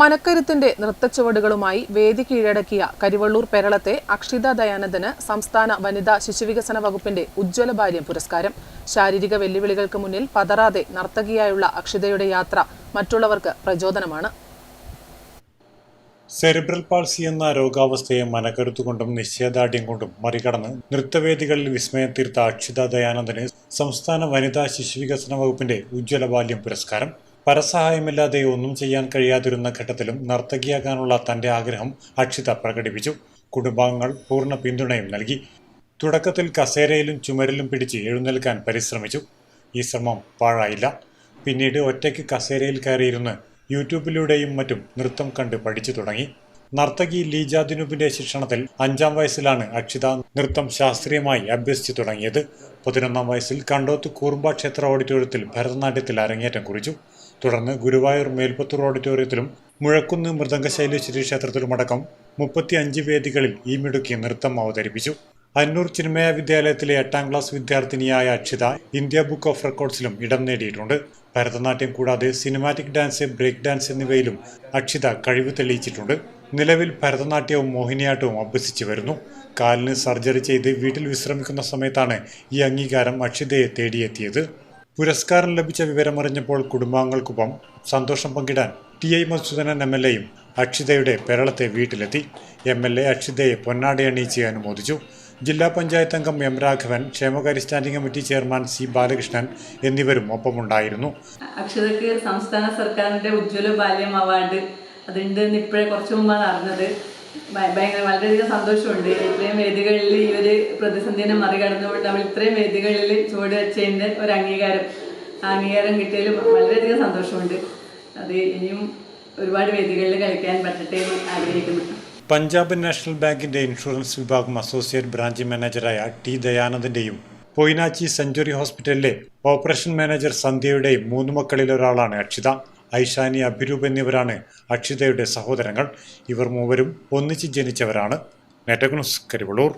മനക്കരുത്തിന്റെ നൃത്തച്ചുവടുകളുമായി വേദി കീഴടക്കിയ കരിവള്ളൂർ പെരളത്തെ അക്ഷിത ദയാനന്ദന് സംസ്ഥാന വനിതാ ശിശുവികസന വകുപ്പിന്റെ ഉജ്ജ്വല ബാല്യം പുരസ്കാരം. ശാരീരിക വെല്ലുവിളികൾക്ക് മുന്നിൽ പതറാതെ നർത്തകിയായുള്ള അക്ഷിതയുടെ യാത്ര മറ്റുള്ളവർക്ക് പ്രചോദനമാണ്. സെറിബ്രൽ പാൾസി എന്ന രോഗാവസ്ഥയെ മനക്കരുത്തുകൊണ്ടും നിശ്ചയദാർഢ്യം കൊണ്ടും മറികടന്ന് നൃത്തവേദികളിൽ വിസ്മയം തീർത്ത അക്ഷിത ദയാനന്ദന് സംസ്ഥാന വനിതാ ശിശുവികസന വകുപ്പിന്റെ ഉജ്ജ്വല ബാല്യം പുരസ്കാരം. പരസഹായമില്ലാതെ ഒന്നും ചെയ്യാൻ കഴിയാതിരുന്ന ഘട്ടത്തിലും നർത്തകിയാകാനുള്ള തന്റെ ആഗ്രഹം അക്ഷിത പ്രകടിപ്പിച്ചു. കുടുംബാംഗങ്ങൾ പൂർണ പിന്തുണയും നൽകി. തുടക്കത്തിൽ കസേരയിലും ചുമരിലും പിടിച്ച് എഴുന്നേൽക്കാൻ പരിശ്രമിച്ചു. ഈ ശ്രമം പാഴായില്ല. പിന്നീട് ഒറ്റയ്ക്ക് കസേരയിൽ കയറിയിരുന്ന് യൂട്യൂബിലൂടെയും മറ്റും നൃത്തം കണ്ട് പഠിച്ചു തുടങ്ങി. നർത്തകി ലീജ ദിനൂപിന്റെ ശിക്ഷണത്തിൽ അഞ്ചാം വയസ്സിലാണ് അക്ഷിത നൃത്തം ശാസ്ത്രീയമായി അഭ്യസിച്ചു തുടങ്ങിയത്. പതിനൊന്നാം വയസ്സിൽ കണ്ടോത്ത് കൂർമ്പ ക്ഷേത്ര ഓഡിറ്റോറിയത്തിൽ ഭരതനാട്യത്തിൽ അരങ്ങേറ്റം കുറിച്ചു. തുടർന്ന് ഗുരുവായൂർ മേൽപ്പത്തൂർ ഓഡിറ്റോറിയത്തിലും മുഴക്കുന്ന് മൃദംഗശൈലേശ്വരി ക്ഷേത്രത്തിലുമടക്കം മുപ്പത്തി അഞ്ച് വേദികളിൽ ഈ മിടുക്കി നൃത്തം അവതരിപ്പിച്ചു. അന്നൂർ ചിന്മയ വിദ്യാലയത്തിലെ എട്ടാം ക്ലാസ് വിദ്യാർത്ഥിനിയായ അക്ഷിത ഇന്ത്യ ബുക്ക് ഓഫ് റെക്കോർഡ്സിലും ഇടം നേടിയിട്ടുണ്ട്. ഭരതനാട്യം കൂടാതെ സിനിമാറ്റിക് ഡാൻസ് ബ്രേക്ക് ഡാൻസ് എന്നിവയിലും അക്ഷിത കഴിവ് തെളിയിച്ചിട്ടുണ്ട്. നിലവിൽ ഭരതനാട്യവും മോഹിനിയാട്ടവും അഭ്യസിച്ചു വരുന്നു. കാലിന് സർജറി ചെയ്ത് വീട്ടിൽ വിശ്രമിക്കുന്ന സമയത്താണ് ഈ അംഗീകാരം അക്ഷിതയെ തേടിയെത്തിയത്. പുരസ്കാരം ലഭിച്ച വിവരമറിഞ്ഞപ്പോൾ കുടുംബാംഗങ്ങൾക്കൊപ്പം സന്തോഷം പങ്കിടാൻ T I Madhusudanan M L എയും അക്ഷിതയുടെ പെരളത്തെ വീട്ടിലെത്തി. എം എൽ എ അക്ഷിതയെ പൊന്നാടയണിയിച്ച് അനുമോദിച്ചു. ജില്ലാ പഞ്ചായത്ത് അംഗം എം രാഘവൻ ക്ഷേമകാര്യ standing committee chairman C Balakrishnan എന്നിവരും ഒപ്പമുണ്ടായിരുന്നു. അക്ഷതയ്ക്ക് സംസ്ഥാന സർക്കാരിന്റെ ഉജ്ജ്വല ബാല്യം അവാർഡ്. അതുണ്ട് ഇപ്പോഴേ കുറച്ച് മുമ്പാണ് അറിഞ്ഞത്. ഭയങ്കര വളരെയധികം സന്തോഷമുണ്ട്. ഇത്രയും വേദികളിൽ ഈ ഒരു പ്രതിസന്ധിനെ മറികടന്നുകൊണ്ട് നമ്മൾ ഇത്രയും വേദികളിൽ ചുവട് വെച്ചതിന്റെ ഒരു അംഗീകാരം അംഗീകാരം കിട്ടിയതിൽ വളരെയധികം സന്തോഷമുണ്ട്. അത് ഇനിയും ഒരുപാട് വേദികളിൽ കളിക്കാൻ പറ്റട്ടെ എന്ന് ആഗ്രഹിക്കുന്നു. പഞ്ചാബ് നാഷണൽ ബാങ്കിന്റെ ഇൻഷുറൻസ് വിഭാഗം അസോസിയേറ്റ് ബ്രാഞ്ച് മാനേജറായ ടി ദയാനന്ദന്റെയും പൊയ്നാച്ചി സെഞ്ചുറി ഹോസ്പിറ്റലിലെ ഓപ്പറേഷൻ മാനേജർ സന്ധ്യയുടെയും മൂന്ന് മക്കളിൽ ഒരാളാണ് അക്ഷിത. ഐഷാനി അഭിരൂപ് എന്നിവരാണ് അക്ഷിതയുടെ സഹോദരങ്ങൾ. ഇവർ മൂവരും ഒന്നിച്ച് ജനിച്ചവരാണ്. നെറ്റഗ്നോസ് കരിവളൂർ